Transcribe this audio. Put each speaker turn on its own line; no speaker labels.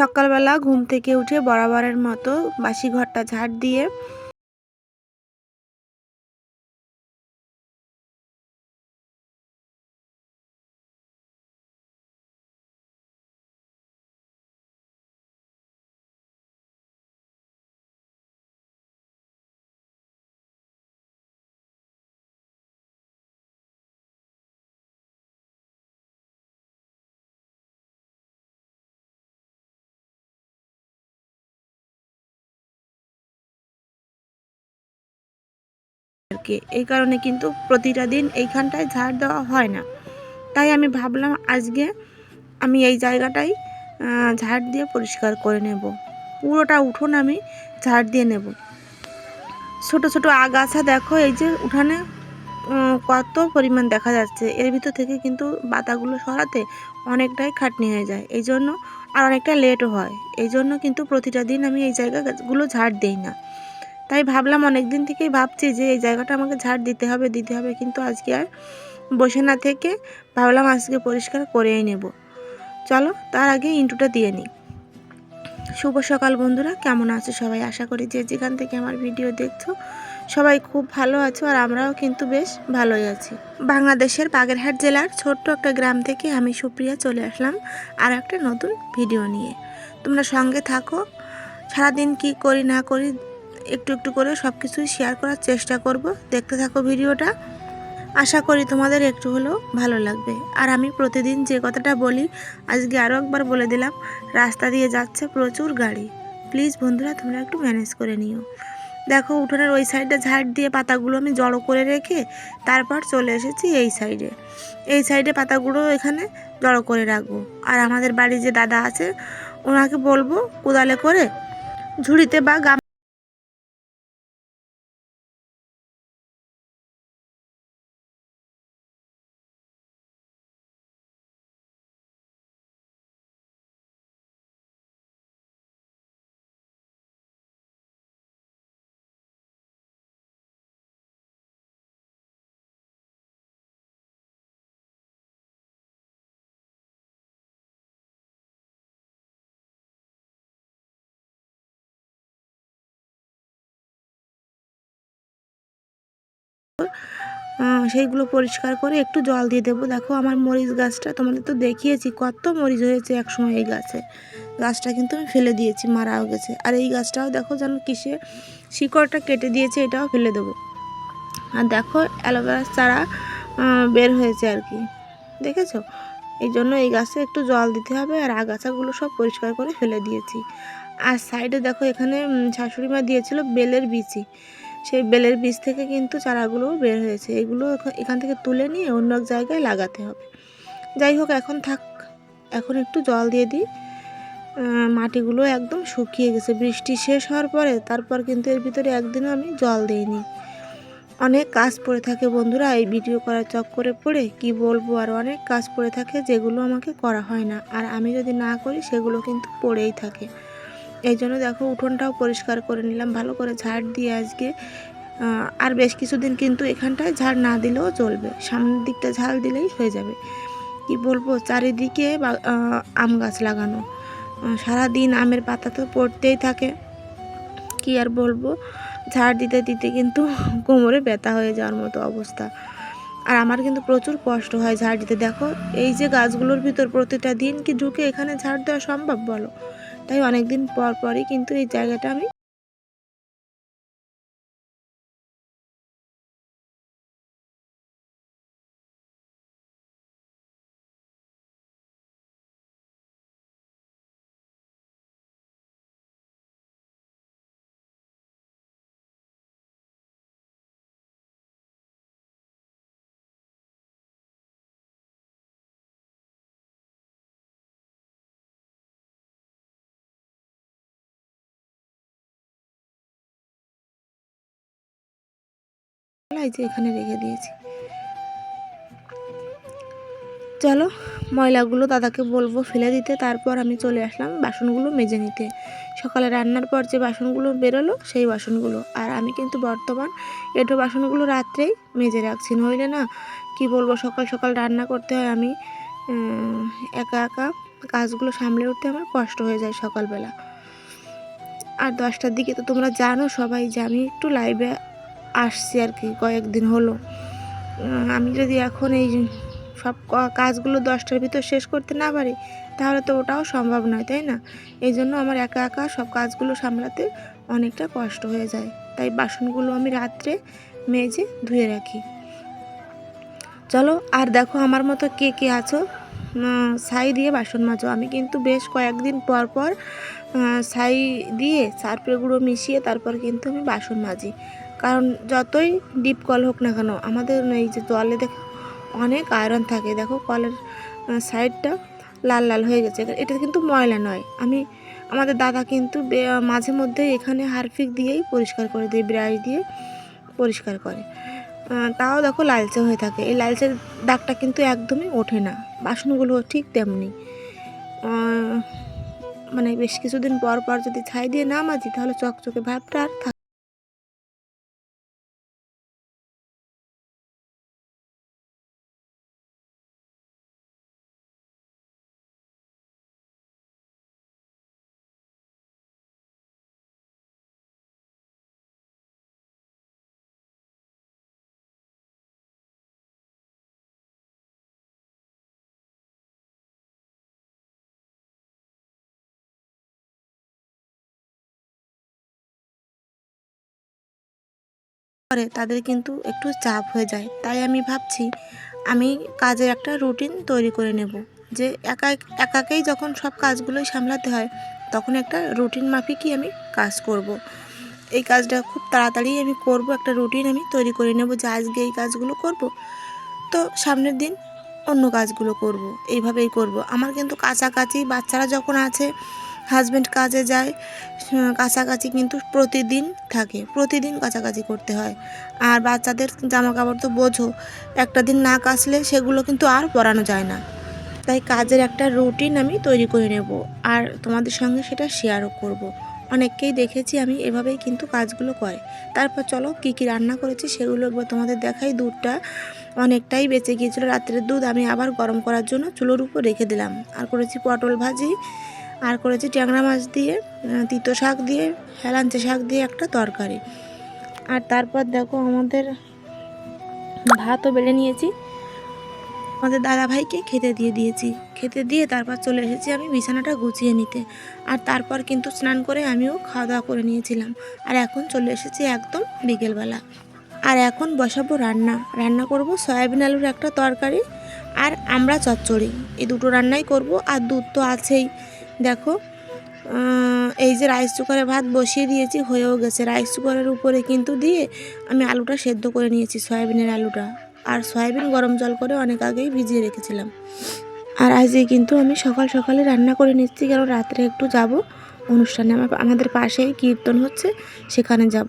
সকালবেলা ঘুম থেকে উঠে বরাবরের মতো বাসি ঘরটা ঝাড় দিয়ে আর কি এই কারণে কিন্তু প্রতিটা দিন এইখানটায় ঝাড় দেওয়া হয় না। তাই আমি ভাবলাম আজকে আমি এই জায়গাটাই ঝাড় দিয়ে পরিষ্কার করে নেব। পুরোটা উঠোন আমি ঝাড় দিয়ে নেব। ছোট ছোট আগাছা দেখো, এই যে উঠানে কত পরিমাণ দেখা যাচ্ছে। এর ভিতর থেকে কিন্তু পাতাগুলো সরাতে অনেকটাই খাটনি হয়ে যায়। এই জন্য আর অনেকটা লেটও হয়। এই জন্য কিন্তু প্রতিটা দিন আমি এই জায়গাগুলো ঝাড় দিই না। তাই ভাবলাম অনেক দিন থেকেই ভাবছি যে এই জায়গাটা আমাকে ঝাড় দিতে হবে দিতে হবে। কিন্তু আজকে আর বসে না থেকে ভাবলাম আজকে পরিষ্কার করেই নেব। চলো তার আগে ইন্টুটা দিয়ে নিই। শুভ সকাল বন্ধুরা, কেমন আছো সবাই? আশা করি যে যেখান থেকে আমার ভিডিও দেখছ সবাই খুব ভালো আছো আর আমরাও কিন্তু বেশ ভালোই আছি। বাংলাদেশের বাগেরহাট জেলার ছোট্ট একটা গ্রাম থেকে আমি সুপ্রিয়া চলে আসলাম আর একটা নতুন ভিডিও নিয়ে। তোমরা সঙ্গে থাকো। সারাদিন কি করি না করি একটু একটু করে সব কিছুই শেয়ার করার চেষ্টা করব। দেখতে থাকো ভিডিওটা। আশা করি তোমাদের একটু হলেও ভালো লাগবে। আর আমি প্রতিদিন যে কথাটা বলি, আজকে আরও একবার বলে দিলাম, রাস্তা দিয়ে যাচ্ছে প্রচুর গাড়ি। প্লিজ বন্ধুরা, তোমরা একটু ম্যানেজ করে নিও। দেখো, উঠোনের ওই সাইডে ঝাড় দিয়ে পাতাগুলো আমি জড়ো করে রেখে তারপর চলে এসেছি এই সাইডে এই সাইডে পাতাগুলো এখানে জড়ো করে রাখব। আর আমাদের বাড়ির যে দাদা আছে, ওনাকে বলব কোদালে করে ঝুড়িতে বা সেইগুলো পরিষ্কার করে একটু জল দিয়ে দেবো। দেখো আমার মরিচ গাছটা তোমাদের তো দেখিয়েছি, কত মরিচ হয়েছে একসময় এই গাছে। গাছটা কিন্তু আমি ফেলে দিয়েছি, মারাও গেছে। আর এই গাছটাও দেখো যেন কিসে শিকড়টা কেটে দিয়েছে, এটাও ফেলে দেবো। আর দেখো অ্যালোভেরার চারা বের হয়েছে আর কি। দেখেছ? এই জন্য এই গাছে একটু জল দিতে হবে আর আগাছাগুলো সব পরিষ্কার করে ফেলে দিয়েছি। আর সাইডে দেখো এখানে শাশুড়ি মা দিয়েছিল বেলের বিচি। সেই বেলের বীজ থেকে কিন্তু চারাগুলো বের হয়েছে। এগুলো এখান থেকে তুলে নিয়ে অন্য এক জায়গায় লাগাতে হবে। যাই হোক, এখন থাক, এখন একটু জল দিয়ে দিই। মাটিগুলো একদম শুকিয়ে গেছে। বৃষ্টি শেষ হওয়ার পরে তারপর কিন্তু এর ভিতরে একদিনও আমি জল দিইনি। অনেক কাজ পড়ে থাকে বন্ধুরা। এই ভিডিও করার চক্করে পড়ে কি বলব, আর অনেক কাজ পড়ে থাকে যেগুলো আমাকে করা হয় না। আর আমি যদি না করি, সেগুলো কিন্তু পড়েই থাকে। এই জন্য দেখো উঠোনটাও পরিষ্কার করে নিলাম, ভালো করে ঝাড় দিয়ে আজকে। আর বেশ কিছুদিন কিন্তু এখানটায় ঝাড় না দিলেও চলবে। সামনের দিকটা ঝাল দিলেই হয়ে যাবে। কি বলব, চারিদিকে আম গাছ লাগানো। সারাদিন আমের পাতা তো পড়তেই থাকে। কি আর বলব, ঝাড় দিতে দিতে কিন্তু কোমরে ব্যথা হয়ে যাওয়ার মতো অবস্থা। আর আমার কিন্তু প্রচুর কষ্ট হয় ঝাড় দিতে। দেখো, এই যে গাছগুলোর ভিতর প্রতিটা দিন কি ঢুকে এখানে ঝাড় দেওয়া সম্ভব বলো? তাই অনেকদিন পর পরই কিন্তু এই জায়গাটা আমি যে এখানে রেখে দিয়েছি। চলো, ময়লাগুলো দাদাকে বলব ফেলে দিতে। তারপর আমি চলে আসলাম বাসনগুলো মেজে নিতে। সকালে রান্নার পর যে বাসনগুলো বেরোলো, সেই বাসনগুলো। আর আমি কিন্তু বর্তমান এটো বাসনগুলো রাত্রেই মেজে রাখছি। নইলে না, কি বলব, সকাল সকাল রান্না করতে হয় আমি একা একা কাজগুলো সামলে উঠতে আমার কষ্ট হয়ে যায় সকালবেলা। আর দশটার দিকে তো তোমরা জানো, সবাই যে আমি একটু লাইভে আসছি আর কি, কয়েকদিন হলো। আমি যদি এখন এই সব কাজগুলো দশটার ভিতর শেষ করতে না পারি, তাহলে তো ওটাও সম্ভব নয়, তাই না? এই জন্য আমার একা একা সব কাজগুলো সামলাতে অনেকটা কষ্ট হয়ে যায়। তাই বাসনগুলো আমি রাত্রে মেজে ধুয়ে রাখি। চলো, আর দেখো আমার মতো কে কে আছো? ছাই দিয়ে বাসন মাজো। আমি কিন্তু বেশ কয়েকদিন পর পর ছাই দিয়ে সার্ফের গুঁড়ো মিশিয়ে তারপর কিন্তু আমি বাসন মাজি। কারণ যতই ডিপ কল হোক না কেন, আমাদের এই যে জলে দেখো, অনেক আয়রন থাকে। দেখো কলের সাইডটা লাল লাল হয়ে গেছে। এটা কিন্তু ময়লা নয়। আমি, আমাদের দাদা কিন্তু মাঝে মধ্যে এখানে হারফিক দিয়েই পরিষ্কার করে দেয় ব্রাশ দিয়ে পরিষ্কার করে। তাও দেখো লালচে হয়ে থাকে। এই লালচের দাগটা কিন্তু একদমই ওঠে না। বাসনগুলো ঠিক তেমনি। মানে বেশ কিছুদিন পর পর যদি ছাই দিয়ে না মাজি, তাহলে চকচকে ভাবটা আর থাকে করে তাদের কিন্তু একটু চাপ হয়ে যায়। তাই আমি ভাবছি আমি কাজের একটা রুটিন তৈরি করে নেব যে একা একাকেই যখন সব কাজগুলোই সামলাতে হয় তখন একটা রুটিন মাফিকই আমি কাজ করব। এই কাজটা খুব তাড়াতাড়ি আমি করব, একটা রুটিন আমি তৈরি করে নেব যে আজকে এই কাজগুলো করব। তো সামনের দিন অন্য কাজগুলো করব, এইভাবেই করব। আমার কিন্তু কাছাকাছি বাচ্চারা যখন আছে হাজব্যান্ড কাজে যায় কাছাকাছি কিন্তু প্রতিদিন থাকে, প্রতিদিন কাছাকাছি করতে হয়। আর বাচ্চাদের জামা কাপড় তো বোঝো, একটা দিন না কাচলে সেগুলো কিন্তু আর পরানো যায় না। তাই কাজের একটা রুটিন আমি তৈরি করে নেব আর তোমাদের সঙ্গে সেটা শেয়ারও করব। অনেককেই দেখেছি আমি এভাবেই কিন্তু কাজগুলো করে। তারপর চলো কী কী রান্না করেছি সেগুলো একবার তোমাদের দেখাই। দুধটা অনেকটাই বেঁচে গিয়েছিল, রাত্রের দুধ আমি আবার গরম করার জন্য চুলোর উপর রেখে দিলাম। আর করেছি পটল ভাজি আর করেছি ট্যাংরা মাছ দিয়ে তিতো শাক দিয়ে, হেলাঞ্চে শাক দিয়ে একটা তরকারি। আর তারপর দেখো আমাদের ভাতও বেড়ে নিয়েছি। আমাদের দাদা ভাইকে খেতে দিয়ে দিয়েছি। খেতে দিয়ে তারপর চলে এসেছি আমি বিছানাটা গুছিয়ে নিতে। আর তারপর কিন্তু স্নান করে আমিও খাওয়া দাওয়া করে নিয়েছিলাম। আর এখন চলে এসেছি একদম বিকেলবেলা। আর এখন বসাবো রান্না। রান্না করব সয়াবিন আলুর একটা তরকারি আর আমরা চচ্চড়ি। এই দুটো রান্নাই করব। আর দুধ তো আছেই। দেখো এই যে রাইস কুকারে ভাত বসিয়ে দিয়েছি, হয়েও গেছে। রাইস কুকারের উপরে কিন্তু দিয়ে আমি আলুটা সেদ্ধ করে নিয়েছি, সয়াবিনের আলুটা। আর সয়াবিন গরম জল করে অনেক আগেই ভিজিয়ে রেখেছিলাম। আর আজকে কিন্তু আমি সকাল সকালে রান্না করে নিচ্ছি, কারণ রাত্রে একটু যাব অনুষ্ঠানে। আমার আমাদের পাশেই কীর্তন হচ্ছে, সেখানে যাব।